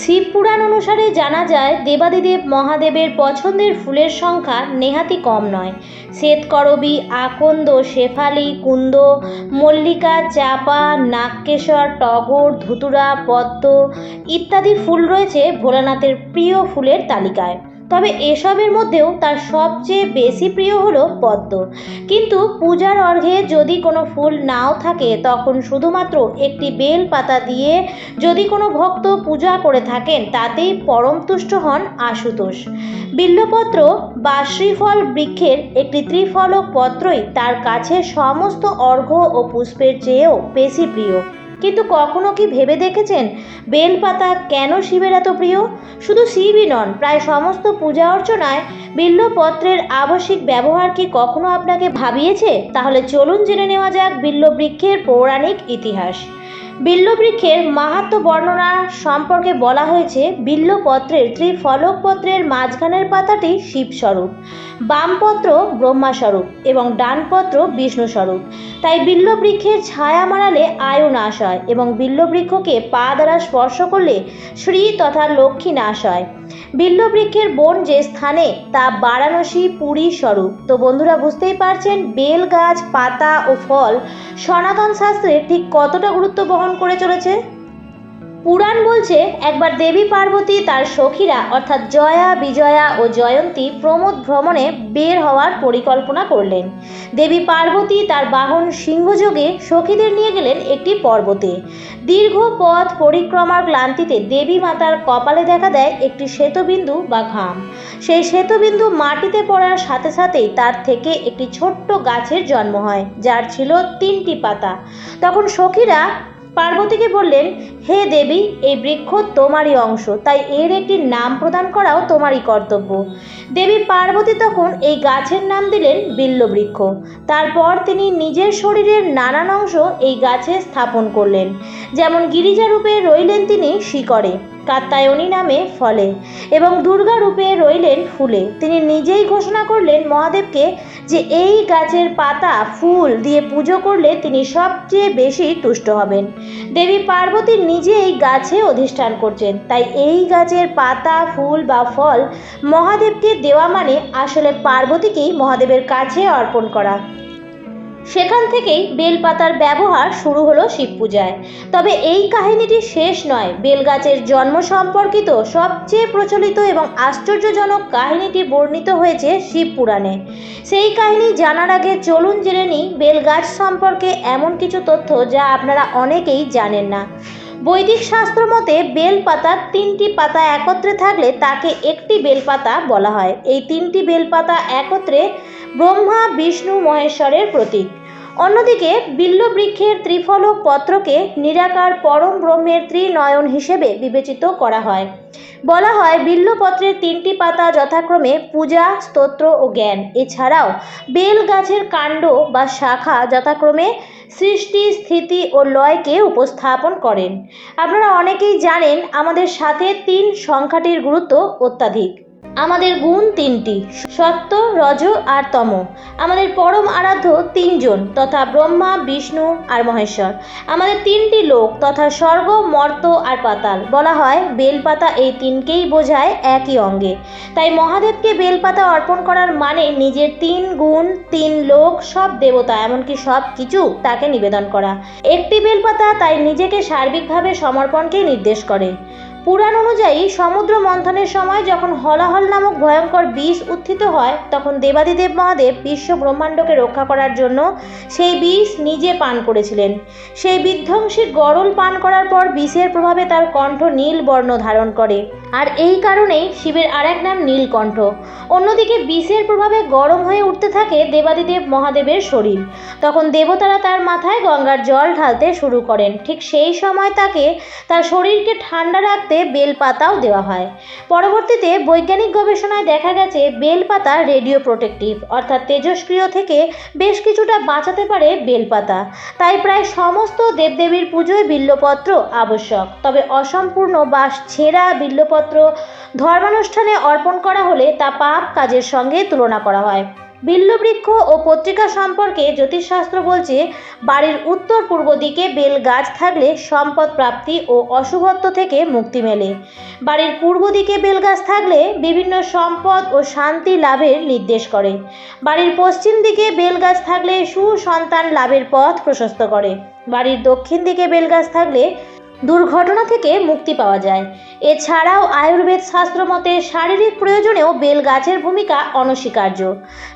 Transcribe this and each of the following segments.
শিব পুরাণ অনুসারে জানা যায়, দেবাদিদেব মহাদেবের পছন্দের ফুলের সংখ্যা নেহাতি কম নয়। শ্বেতকরবী, আকন্দ, শেফালি, কুন্দ, মল্লিকা, চাপা, নাগকেশর, টগর, ধুতুরা, পদ্ম ইত্যাদি ফুল রয়েছে ভোলানাথের প্রিয় ফুলের তালিকায়। তবে এসবের মধ্যেও তার সবচেয়ে বেশি প্রিয় হলো পদ্ম। কিন্তু পূজার অর্ঘে যদি কোনো ফুল নাও থাকে, তখন শুধুমাত্র একটি বেল পাতা দিয়ে যদি কোনো ভক্ত পূজা করে থাকেন, তাতেই পরম তুষ্ট হন আশুতোষ। বিল্লপত্র বা শ্রীফল বৃক্ষের একটি ত্রিফলক পত্রই তার কাছে সমস্ত অর্ঘ্য ও পুষ্পের চেয়েও বেশি প্রিয়। কিন্তু কখনো কি ভেবে দেখেছেন? বেলপাতা কেন শিবের এত প্রিয়? শুধু শিবই নন, প্রায় সমস্ত পূজা অর্চনায় বিল্লপত্রের আবশ্যিক ব্যবহার কি কখনো আপনাকে ভাবিয়েছে? তাহলে চলুন জেনে নেওয়া যাক বিল্লবৃক্ষের পৌরাণিক ইতিহাস। বিল্লবৃক্ষের মাহাত্ম বর্ণনা সম্পর্কে বলা হয়েছে, বিল্লপত্রের ত্রিফলক পত্রের মাঝখানের পাতাটি শিবস্বরূপ, বামপত্র ব্রহ্মাস্বরূপ এবং ডানপত্র বিষ্ণুস্বরূপ। তাই বিল্লবৃক্ষের ছায়া মারালে আয়ু নাশ হয় এবং বিল্লবৃক্ষকে পা দ্বারা স্পর্শ করলে শ্রী তথা লক্ষ্মী নাশ হয়। বিল্লবৃক্ষের বন যে স্থানে, তা বারাণসী পুরী স্বরূপ। তো বন্ধুরা, বুঝতেই পারছেন বেল গাছ পাতা ও ফল সনাতন শাস্ত্রে ঠিক কতটা গুরুত্ব বহন করে চলেছে? পুরাণ বলছে, একবার দেবী পার্বতী তার সখীরা, অর্থাৎ জয়া, বিজয়া ও জয়ন্তী প্রমোদ ভ্রমণে বের হওয়ার পরিকল্পনা করলেন। দেবী পার্বতী তার বাহন সিংহযোগে সখীদের নিয়ে গেলেন একটি পর্বতে। দীর্ঘ পথ পরিক্রমার ক্লান্তিতে দেবী মাতার কপালে দেখা দেয় একটি শ্বেতবিন্দু বা ঘাম। সেই শ্বেতবিন্দু মাটিতে পড়ার সাথে সাথেই তার থেকে একটি ছোট্ট গাছের জন্ম হয়, যার ছিল তিনটি পাতা। তখন সখীরা পার্বতীকে বললেন, হে দেবী, এই বৃক্ষ তোমারই অংশ, তাই এর একটি নাম প্রদান করাও তোমারই কর্তব্য। দেবী পার্বতী তখন এই গাছের নাম দিলেন বিল্লবৃক্ষ। তারপর তিনি নিজের শরীরের নানান অংশ এই গাছে স্থাপন করলেন। যেমন গিরিজা রূপে রইলেন তিনি শিকড়ে। কাত্তায়নী নামে ফলে এবং দুর্গা রূপে রইলেন ফুলে। তিনি নিজেই ঘোষণা করলেন মহাদেবকে যে এই গাছের পাতা, ফুল দিয়ে পুজো করলে তিনি সবচেয়ে বেশি তুষ্ট হবেন। দেবী পার্বতী নিজে এই গাছে অধিষ্ঠান করছেন। তাই এই গাছের পাতা, ফুল বা ফল মহাদেবকে দেওয়া মানে আসলে পার্বতীকেই মহাদেবের কাছে অর্পণ করা। সেখান থেকেই বেলপাতার ব্যবহার শুরু হলো শিব পূজায়। তবে এই কাহিনীটি শেষ নয়। বেলগাছের জন্ম সম্পর্কিত সবচেয়ে প্রচলিত এবং আশ্চর্যজনক কাহিনীটি বর্ণিত হয়েছে শিব পুরাণে। সেই কাহিনী জানার আগে চলুন জেনে নিই বেলগাছ সম্পর্কে এমন কিছু তথ্য যা আপনারা অনেকেই জানেন না। বৈদিক শাস্ত্র মতে বেলপাতার তিনটি পাতা একত্রে থাকলে তাকে একটি বেলপাতা বলা হয়। এই তিনটি বেলপাতা একত্রে ব্রহ্মা, বিষ্ণু, মহেশ্বরের প্রতীক। অন্যদিকে বিল্লবৃক্ষের ত্রিফলক পত্রকে নিরাকার পরম ব্রহ্মের ত্রিনয়ন হিসেবে বিবেচিত করা হয়। বলা হয়, বিল্লপত্রের তিনটি পাতা যথাক্রমে পূজা, স্তোত্র ও জ্ঞান। এছাড়াও বেল গাছের কাণ্ড বা শাখা যথাক্রমে সৃষ্টি, স্থিতি ও লয়কে উপস্থাপন করেন। আপনারা অনেকেই জানেন, আমাদের সাথে তিন সংখ্যাটির গুরুত্ব অত্যাধিক। আমাদের গুণ তিনটি, সত্য, রজ আর তম। আমাদের পরম আরাধ্য তিনজন, তথা ব্রহ্মা, বিষ্ণু আর মহেশ্বর। আমাদের তিনটি লোক, তথা স্বর্গ, মর্ত আর পাতাল। বলা হয়, বেলপাতা এই তিনকেই বোঝায় একই অঙ্গে। তাই মহাদেবকে বেলপাতা অর্পণ করার মানে নিজের তিন গুণ, তিন লোক, সব দেবতা, এমনকি সব কিছু তাকে নিবেদন করা। একটি বেলপাতা তাই নিজেকে সার্বিকভাবে সমর্পণকেই নির্দেশ করে। পুরাণ অনুযায়ী সমুদ্র মন্থনের সময় যখন হলাহল নামক ভয়ঙ্কর বিষ উত্থিত হয়, তখন দেবাদিদেব মহাদেব বিশ্ব ব্রহ্মাণ্ডকে রক্ষা করার জন্য সেই বিষ নিজে পান করেছিলেন। সেই বিধ্বংসী গরল পান করার পর বিষের প্রভাবে তার কণ্ঠ নীল বর্ণ ধারণ করে। আর এই কারণেই শিবের আর এক নাম নীলকণ্ঠ। অন্যদিকে বিষের প্রভাবে গরম হয়ে উঠতে থাকে দেবাদিদেব মহাদেবের শরীর। তখন দেবতারা তার মাথায় গঙ্গার জল ঢালতে শুরু করেন। ঠিক সেই সময় তাকে তার শরীরকে ঠান্ডা রাখতে বেলপাতাও দেওয়া হয়। পরবর্তীতে বৈজ্ঞানিক গবেষণায় দেখা গেছে, বেলপাতা রেডিও প্রোটেক্টিভ, অর্থাৎ তেজস্ক্রিয় থেকে বেশ কিছুটা বাঁচাতে পারে বেলপাতা। তাই প্রায় সমস্ত দেবদেবীর পুজোয় বিল্লপত্র আবশ্যক। তবে অসম্পূর্ণ বা ছেঁড়া বিল্লপত্র ধর্মানুষ্ঠানে অর্পণ করা হলে তা পাপ কাজের সঙ্গে তুলনা করা হয়। বিল্লবৃক্ষ ও পত্রিকা সম্পর্কে জ্যোতিষশাস্ত্র বলছে, বাড়ির উত্তর পূর্ব দিকে বেল গাছ থাকলে সম্পদ প্রাপ্তি ও অশুভত্ব থেকে মুক্তি মেলে। বাড়ির পূর্ব দিকে বেল গাছ থাকলে বিভিন্ন সম্পদ ও শান্তি লাভের নির্দেশ করে। বাড়ির পশ্চিম দিকে বেল গাছ থাকলে সুসন্তান লাভের পথ প্রশস্ত করে। বাড়ির দক্ষিণ দিকে বেল গাছ থাকলে দুর্ঘটনা থেকে মুক্তি পাওয়া যায়। এছাড়াও আয়ুর্বেদ শাস্ত্র মতে শারীরিক প্রয়োজনেও বেল গাছের ভূমিকা অনস্বীকার্য।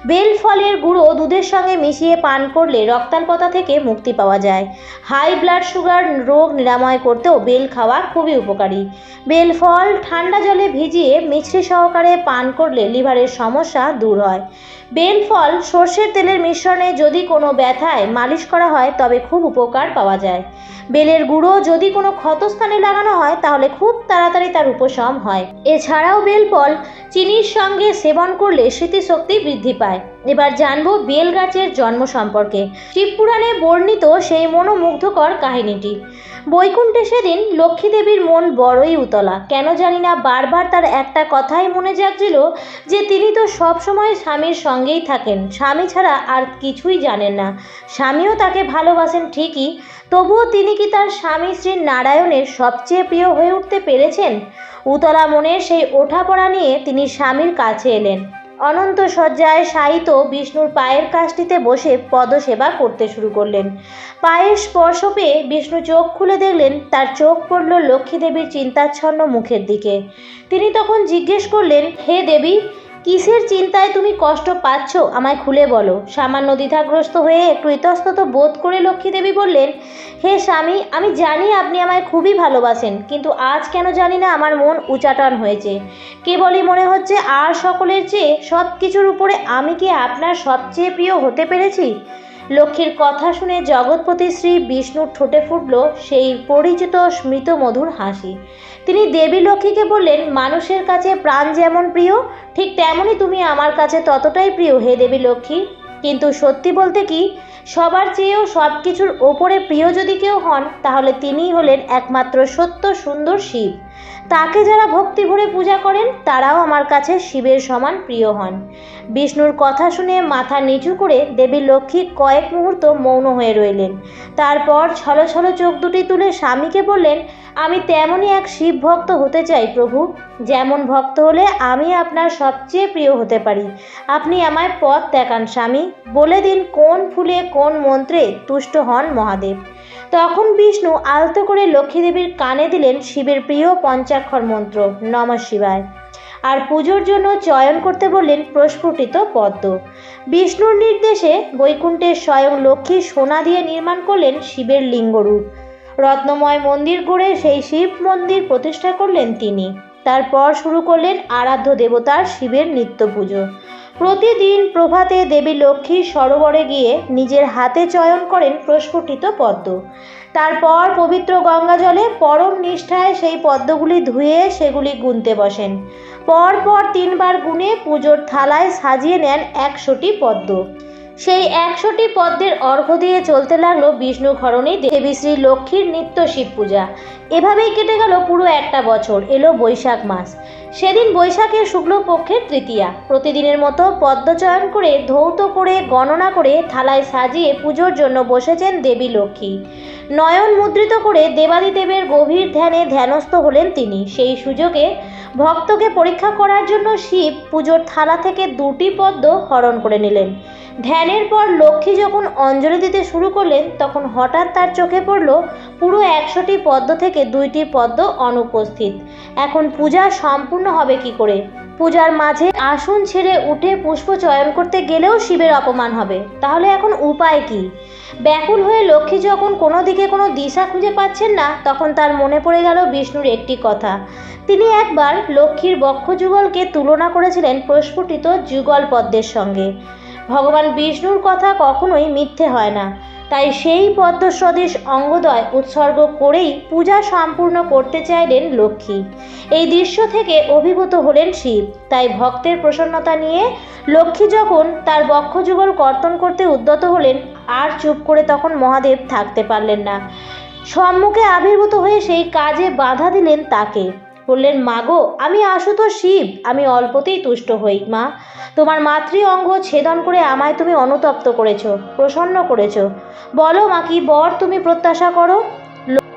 বেল ফলের গুঁড়ো দুধের সঙ্গে মিশিয়ে পান করলে রক্তাল্পতা থেকে মুক্তি পাওয়া যায়। হাই ব্লাড সুগার রোগ নিরাময় করতেও বেল খাওয়া খুবই উপকারী। বেল ফল ঠান্ডা জলে ভিজিয়ে মিছরি সহকারে পান করলে লিভারের সমস্যা দূর হয়। বেল ফল সর্ষের তেলের মিশ্রণে যদি কোনো ব্যথায় মালিশ করা হয় তবে খুব উপকার পাওয়া যায়। বেলের গুঁড়ো যদি কোনো ক্ষতস্থানে লাগানো হয়, তাহলে খুব তাড়াতাড়ি তার উপশম হয়। এছাড়াও বেলপল, চিনির সঙ্গে সেবন করলে স্মৃতিশক্তি বৃদ্ধি পায়। এবার জানব বেল গাছের জন্ম সম্পর্কে। শিবপুরাণে বর্ণিত সেই মনোমুগ্ধকর কাহিনীটি। বৈকুণ্ঠে সেদিন লক্ষ্মী দেবীর মন বড়ই উতলা। কেন জানি না বারবার তার একটা কথাই মনে জাগছিল যে তিনি তো সবসময় স্বামীর সঙ্গেই থাকেন। স্বামী ছাড়া আর কিছুই জানেন না। স্বামীও তাকে ভালোবাসেন ঠিকই। তবুও তিনি কি তার স্বামী শ্রী নারায়ণের সবচেয়ে প্রিয় হয়ে উঠতে পেরেছেন? উতলা মনের সেই ওঠাপড়া নিয়ে তিনি স্বামীর কাছে এলেন। অনন্ত শয্যায় শায়িত বিষ্ণুর পায়ের কাছটিতে বসে পদসেবা করতে শুরু করলেন। পায়ের স্পর্শ পেয়ে বিষ্ণু চোখ খুলে দেখলেন, তার চোখ পড়ল লক্ষ্মী দেবীর চিন্তাচ্ছন্ন মুখের দিকে। তিনি তখন জিজ্ঞেস করলেন, হে দেবী কিসের চিন্তায় তুমি কষ্ট পাচ্ছ? আমায় খুলে বলো। সামান্য দ্বিধাগ্রস্ত হয়ে একটু ইতস্তত বোধ করে লক্ষ্মীদেবী বললেন, হে স্বামী, আমি জানি আপনি আমায় খুবই ভালোবাসেন, কিন্তু আজ কেন জানি না আমার মন উচাটন হয়েছে। কেবলই মনে হচ্ছে আর সকলের চেয়ে সব কিছুর উপরে আমি কি আপনার সবচেয়ে প্রিয় হতে পেরেছি? লক্ষ্মীর কথা শুনে জগৎপতি শ্রী বিষ্ণুর ঠোঁটে ফুটল সেই পরিচিত স্মৃত মধুর হাসি। তিনি দেবী লক্ষ্মীকে বললেন, মানুষের কাছে প্রাণ যেমন প্রিয়, ঠিক তেমনই তুমি আমার কাছে ততটাই প্রিয়, হে দেবী লক্ষ্মী। কিন্তু সত্যি বলতে কি, সবার চেয়েও সব কিছুর ওপরে প্রিয় যদি কেউ হন, তাহলে তিনিই হলেন একমাত্র সত্য সুন্দর শিব। তাকে যারা ভক্তি ভরে পূজা করেন, তারাও আমার কাছে শিবের সমান প্রিয় হন। বিষ্ণুর কথা শুনে মাথা নিচু করে দেবী লক্ষ্মী কয়েক মুহূর্ত মৌন হয়ে রইলেন। তারপর ছলো ছলো চোখ দুটি তুলে স্বামীকে বললেন, আমি তেমনই এক শিব ভক্ত হতে চাই প্রভু। যেমন ভক্ত হলে আমি আপনার সবচেয়ে প্রিয় হতে পারি। আপনি আমায় পথ দেখান স্বামী। বলে দিন কোন ফুলে কোন মন্ত্রে তুষ্ট হন মহাদেব। তখন বিষ্ণু আলতো করে লক্ষ্মী দেবীর কানে দিলেন শিবের প্রিয় পঞ্চাক্ষর মন্ত্র, নম শিবায়। আর পুজোর জন্য চয়ন করতে বললেন প্রস্ফুটিত পদ্ম। বিষ্ণুর নির্দেশে বৈকুণ্ঠের স্বয়ং লক্ষ্মী সোনা দিয়ে নির্মাণ করলেন শিবের লিঙ্গরূপ। রত্নময় মন্দির গড়ে সেই শিব মন্দির প্রতিষ্ঠা করলেন তিনি। তারপর শুরু করলেন আরাধ্য দেবতার শিবের নিত্য পুজো। প্রতিদিন প্রভাতে দেবী লক্ষ্মী সরোবরে গিয়ে নিজের হাতে চয়ন করেন প্রস্ফুটিত পদ্ম। তারপর পবিত্র গঙ্গা জলে পরম নিষ্ঠায় সেই পদ্মগুলি ধুয়ে সেগুলি গুনতে বসেন। পর পর তিনবার গুনে পুজোর থালায় সাজিয়ে নেন একশোটি পদ্ম। সেই একশোটি পদ্মের অর্ঘ্য দিয়ে চলতে লাগল বিষ্ণু ঘরণী দেবী শ্রী লক্ষ্মীর নিত্য শিব পূজা এভাবেই কেটে গেল পুরো একটা বছর, এলো বৈশাখ মাস। সেদিন বৈশাখের শুক্লপক্ষের তৃতীয়া। প্রতিদিনের মতো পদ্মচয়ন করে, ধৌত করে, গণনা করে, থালায় সাজিয়ে পুজোর জন্য বসেছেন দেবী লক্ষ্মী। নয়ন মুদ্রিত করে দেবাদিদেবের গভীর ধ্যানে ধ্যানস্থ হলেন তিনি। সেই সুযোগে ভক্তকে পরীক্ষা করার জন্য শিব পুজোর থালা থেকে দুটি পদ্ম হরণ করে নিলেন। ধ্যানের পর লক্ষ্মী যখন অঞ্জলি দিতে শুরু করলেন, তখন হঠাৎ তার চোখে পড়ল পুরো একশোটি পদ্ম থেকে দুইটি পদ্ম অনুপস্থিত। এখন পূজা সম্পূর্ণ হবে কি করে? পূজার মাঝে আসন ছেড়ে উঠে পুষ্প চয়ন করতে গেলেও শিবের অপমান হবে। তাহলে এখন উপায় কি? ব্যাকুল হয়ে লক্ষ্মী যখন কোনো দিকে কোনো দিশা খুঁজে পাচ্ছেন না, তখন তার মনে পড়ে গেল বিষ্ণুর একটি কথা। তিনি একবার লক্ষ্মীর বক্ষ যুগলকে তুলনা করেছিলেন প্রস্ফুটিত যুগল পদ্মের সঙ্গে। ভগবান বিষ্ণুর কথা কখনোই মিথ্যে হয় না। তাই সেই পদ্ম সদৃশ অঙ্গদয় উৎসর্গ করেই পূজা সম্পূর্ণ করতে চাইলেন লক্ষ্মী। এই দৃশ্য থেকে অভিভূত হলেন শিব। তাই ভক্তের প্রসন্নতা নিয়ে লক্ষ্মী যখন তার বক্ষযুগল কর্তন করতে উদ্যত হলেন, আর চুপ করে তখন মহাদেব থাকতে পারলেন না। সম্মুখে আবির্ভূত হয়ে সেই কাজে বাধা দিলেন তাকে। বললেন, মা গো, আমি আশুতোষ শিব। আমি অল্পতেই তুষ্ট হই, মা। তোমার মাতৃ অঙ্গ ছেদন করে আমায় তুমি অনুতপ্ত করেছ, প্রসন্ন করেছ। বলো মা কি বর তুমি প্রত্যাশা করো?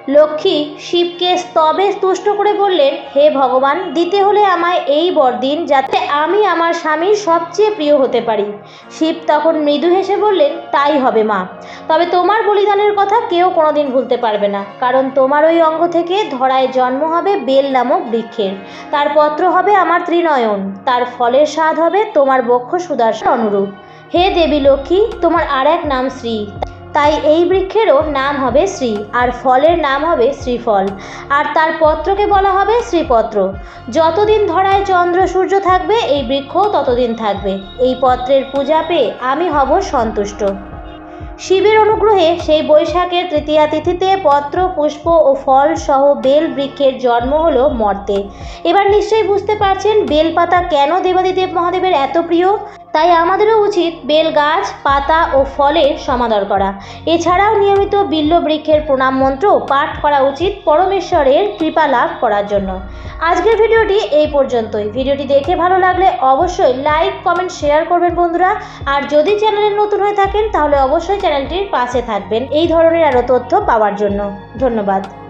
লক্ষ্মী শিবকে স্তবে তুষ্ট করে বললেন, হে ভগবান, দিতে হলে আমায় এই বর দিন, যাতে আমি আমার স্বামীর সবচেয়ে প্রিয় হতে পারি। শিব তখন মৃদু হেসে বললেন, তাই হবে মা। তবে তোমার বলিদানের কথা কেউ কোনোদিন ভুলতে পারবে না, কারণ তোমার ওই অঙ্গ থেকে ধরায় জন্ম হবে বেল নামক বৃক্ষের। তার পত্র হবে আমার ত্রিনয়ন। তার ফলের স্বাদ হবে তোমার বক্ষ সুদর্শন অনুরূপ। হে দেবী লক্ষ্মী, তোমার আর এক নাম শ্রী। তাই এই বৃক্ষেরও নাম হবে শ্রী, আর ফলের নাম হবে শ্রীফল, আর তার পত্রকে বলা হবে শ্রীপত্র। যতদিন ধরায় চন্দ্র সূর্য থাকবে, এই বৃক্ষও ততদিন থাকবে। এই পত্রের পূজা পেয়ে আমি হব সন্তুষ্ট। শিবের অনুগ্রহে সেই বৈশাখের তৃতীয়া তিথিতে পত্র, পুষ্প ও ফল সহ বেল বৃক্ষের জন্ম হলো মর্তে। এবার নিশ্চয়ই বুঝতে পারছেন, বেলপাতা কেন দেবাদিদেব মহাদেবের এত প্রিয়? তাই আমাদেরও উচিত বেল গাছ পাতা ও ফলের সমাদর করা। এছাড়াও নিয়মিত বিল্ল বৃক্ষের প্রণাম মন্ত্র পাঠ করা উচিত পরমেশ্বরের কৃপা লাভ করার জন্য। আজকের ভিডিওটি এই পর্যন্তই। ভিডিওটি দেখে ভালো লাগলে অবশ্যই লাইক, কমেন্ট, শেয়ার করবেন বন্ধুরা। আর যদি চ্যানেলে নতুন হয়ে থাকেন, তাহলে অবশ্যই চ্যানেলটির পাশে থাকবেন। এই ধরনের আরও তথ্য পাওয়ার জন্য। ধন্যবাদ।